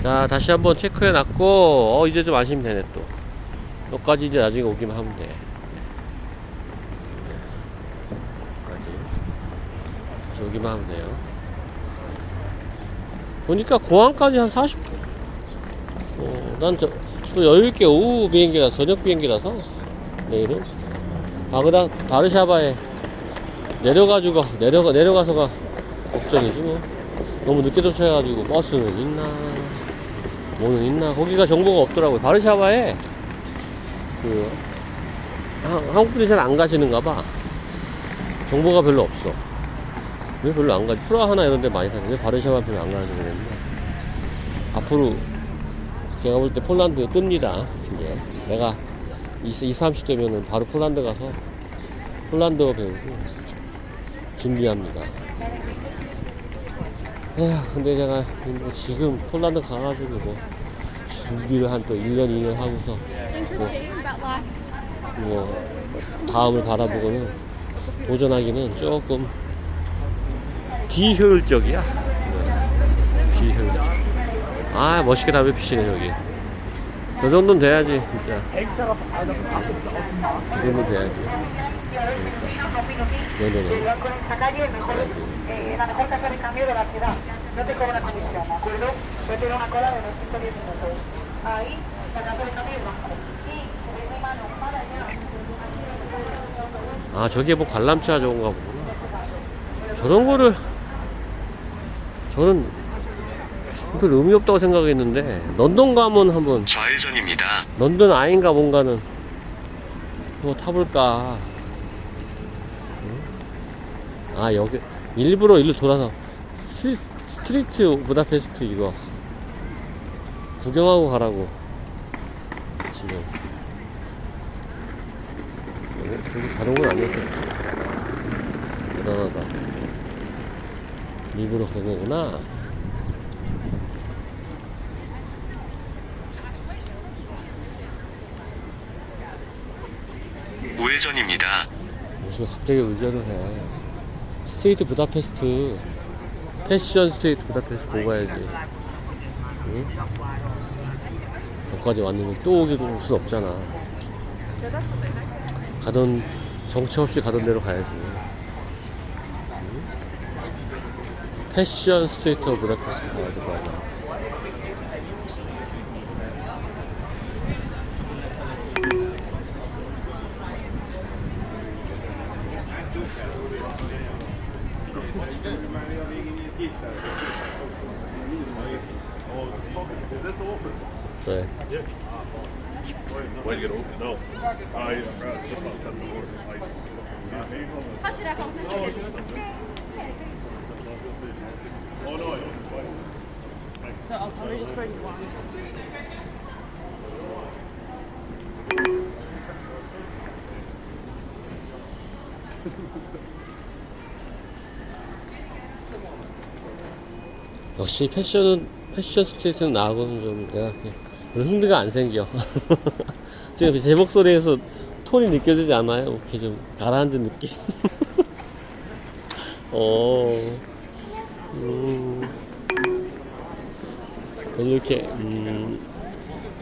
자 다시 한번 체크해 놨고 어 이제 좀 아시면 되네 또 여기까지 이제 나중에 오기만 하면 돼 여기까지 오기만 하면 돼요 보니까 공항까지 한 40. 어, 난저 여유있게 오후 비행기라서, 저녁 비행기라서, 내일은. 바그다, 바르샤바에 내려가지고, 내려가, 내려가서가 걱정이지 뭐. 너무 늦게 도착해가지고, 버스는 있나, 뭐는 있나. 거기가 정보가 없더라고요. 바르샤바에, 그, 한- 한국 분이 잘 안 가시는가 봐. 정보가 별로 없어. 왜 별로 안 가지? 프라 하나 이런 데 많이 가는데 바르샤바 별로 안 가는지 모르겠네. 앞으로 제가 볼 때 폴란드 뜹니다. 이제 내가 20, 20, 30 되면은 바로 폴란드 가서 폴란드어 배우고 준비합니다. 에휴, 근데 제가 뭐 지금 폴란드 가가지고 뭐 준비를 한 또 1년, 2년 하고서 like 뭐 다음을 바라보고는 도전하기는 조금 비효율적이야. 네, 비효율적. 아 멋있게 담배 피시네 저기. 저 정도는 돼야지 진짜. 그 정도 돼야지. 네 네네. van con esta calle, mejor, eh, la mejor casa de cambio de la ciudad. No te cobra comisión, ¿de acuerdo? Suele tener una cola de unos 5 o 10 minutos. Ahí, la casa de cambio del banco. Y si veis mi mano para allá, 아 저게 뭐 관람차 저건가 보구나. 저런 거를 저는 별 의미 없다고 생각했는데 런던 가면 한번 좌회전입니다. 런던 아인가 뭔가는 뭐 타볼까. 응? 아 여기 일부러 일로 돌아서 스트, 스트리트 부다페스트 이거 구경하고 가라고 지금 어, 저기 가는 건 아니었겠지 대단하다 일부러 그런 거구나 우회전입니다. 무슨 갑자기 의전을 해. 스트레이트 부다페스트. 패션 스트레이트 부다페스트 보고 가야지. 응? 여기까지 왔는데 또 오기도 올 순 없잖아. 가던, 정처 없이 가던 대로 가야지. 응? 패션 스트레이트 부다페스트 가야 될 거 아니야. Is this open? So. Yeah. Why did you get open? No. I it's just not set the board. How should I hold? Oh no, So I'll probably just bring one. 역시 패션은 패션 스트레이트는 나하고는 좀 내가 별로 흥미가 안 생겨. 지금 제 목소리에서 톤이 느껴지지 않아요? 이렇게 좀 가라앉은 느낌. 어, 음, 이렇게 음,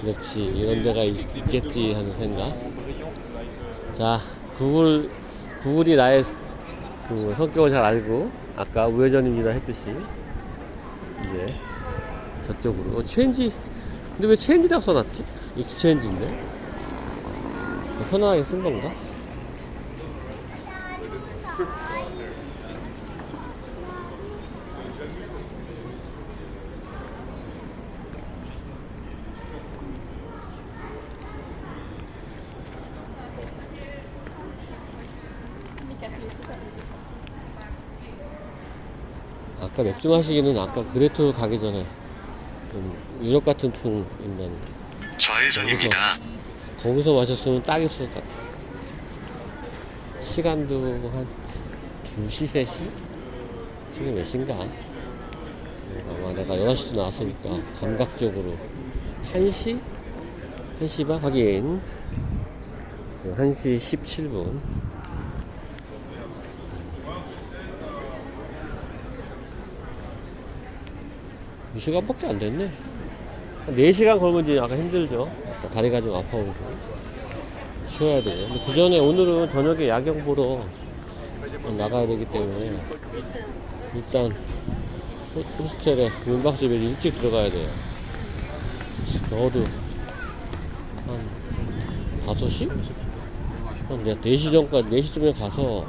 그렇지 이런 데가 있, 있겠지 하는 생각. 자, 구글 구글이 나의 그 성격을 잘 알고 아까 우회전입니다 했듯이. 이제 저쪽으로 어, 체인지 근데 왜 체인지라고 써놨지? 익스체인지인데 편하게 쓴 건가? 아까 맥주 마시기는 아까 그레토 가기 전에 좀 유럽 같은 풍 있는 좌회전입니다. 거기서 마셨으면 딱이었을 것 같아. 시간도 한 2시, 3시? 지금 몇 시인가? 아마 내가 11시도 나왔으니까 감각적으로 1시? 1시 반? 확인. 1시 17분. 이 시간밖에 안 됐네. 한 4시간 걸으면 이제 약간 힘들죠. 약간 다리가 좀 아파오고. 쉬어야 돼요. 근데 그 전에 오늘은 저녁에 야경 보러 나가야 되기 때문에 일단 호- 호스텔에 민박집에 일찍 들어가야 돼요. 적어도 한 5시? 한 이제 4시 전까지, 4시쯤에 가서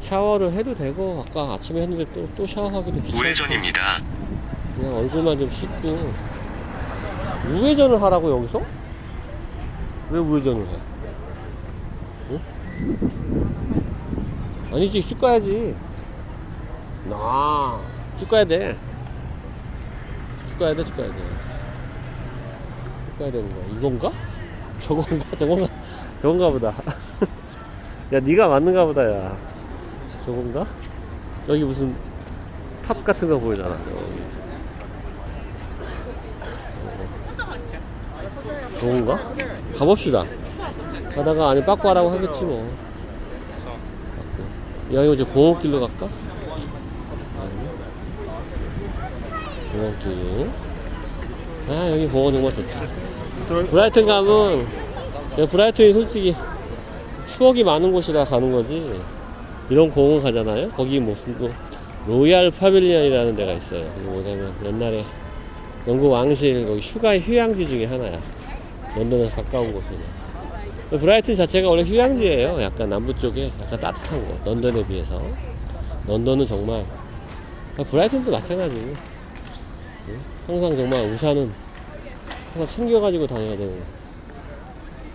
샤워를 해도 되고, 아까 아침에 했는데 또, 또 샤워하기도 귀찮고. 우회전입니다. 그냥 얼굴만 좀 씻고. 우회전을 하라고, 여기서? 왜 우회전을 해? 응? 아니지, 쭉 가야지. 나, 쭉 가야 돼. 쭉 가야 돼, 쭉 가야 돼. 쭉 가야 되는 거야. 이건가? 저건가? 저건가? 저건가 보다. 야, 네가 맞는가 보다, 야. 저건가? 저기 무슨 탑 같은 거 보이잖아. 저기. 좋은가? 가봅시다. 가다가 아니 빠꾸 하라고 하겠지 뭐. 빠꾸. 야 이거 이제 공원길로 갈까? 공원길. 아 여기 공원 정말 좋다. 브라이튼 가면 야, 브라이튼이 솔직히 추억이 많은 곳이라 가는 거지. 이런 공원 가잖아요. 거기 무슨 또 로얄 파빌리언이라는 데가 있어요. 이거 뭐냐면 옛날에 영국 왕실 거기 휴가 휴양지 중에 하나야. 런던에서 가까운 곳이네. 브라이튼 자체가 원래 휴양지예요. 약간 남부 쪽에 약간 따뜻한 곳. 런던에 비해서. 런던은 정말 아, 브라이튼도 마찬가지고. 응? 항상 정말 우산은 항상 챙겨가지고 다녀야 되고.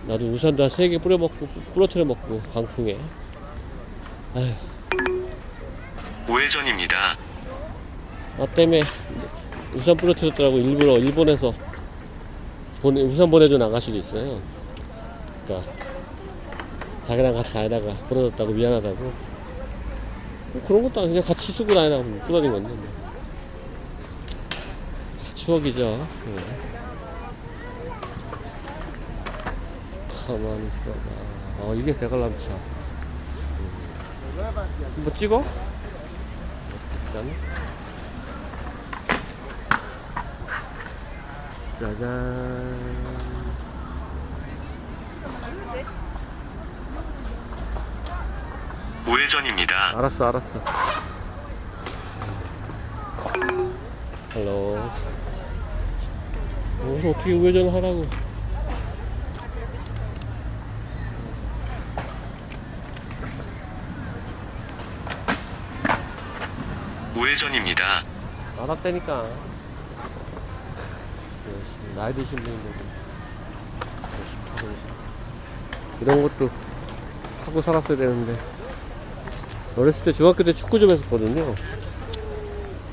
나도 우산도 한 세 개 뿌려 먹고 부러뜨려 먹고 강풍에. 아휴. 우회전입니다. 나 때문에 우산 부러뜨렸더라고 일부러 일본에서 보내, 우산 보내준 아가씨도 있어요. 그러니까 자기랑 같이 다니다가 부러졌다고 미안하다고. 뭐 그런 것도 아니고 그냥 같이 쓰고 다니다가 부러진 건데. 뭐. 다 추억이죠. 예. 가만히 있어봐. 어 이게 대관람차. 음. 한번 찍어? 일단. 짜잔. 우회전입니다. 알았어, 알았어. 헬로. 여기서 어떻게 우회전 하라고. 우회전입니다. 알았다니까. 나이 드신 계셔. 이런 것도 하고 살았어야 되는데 어렸을 때 중학교 때 축구 좀 했었거든요.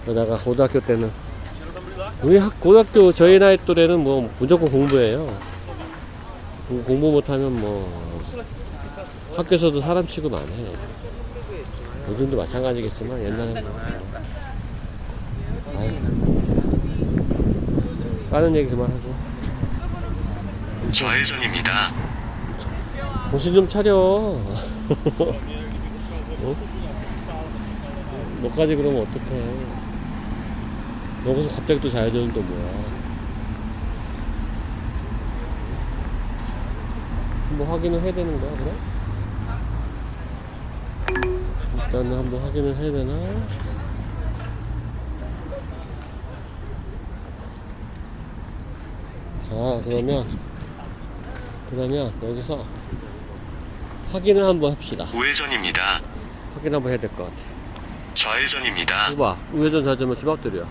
그러다가 고등학교 때는 우리 학, 고등학교 저희 나이 또래는 뭐 무조건 공부해요. 공- 공부 못하면 뭐 학교에서도 사람 취급 안 해. 요즘도 마찬가지겠지만 옛날에는 뭐 아유. 까는 얘기 그만하고 좌회전입니다. 정신 좀 차려 어? 너까지 그러면 어떡해 여기서 갑자기 또 좌회전은 또 뭐야 한번 확인을 해야 되는 거야 그럼? 일단은 한번 확인을 해야 되나? 자 그러면 그러면 여기서 확인을 한번 합시다 우회전입니다. 확인 한번 해야 될 것 같아 좌회전입니다. 이봐 우회전 좌회전은 지박들이야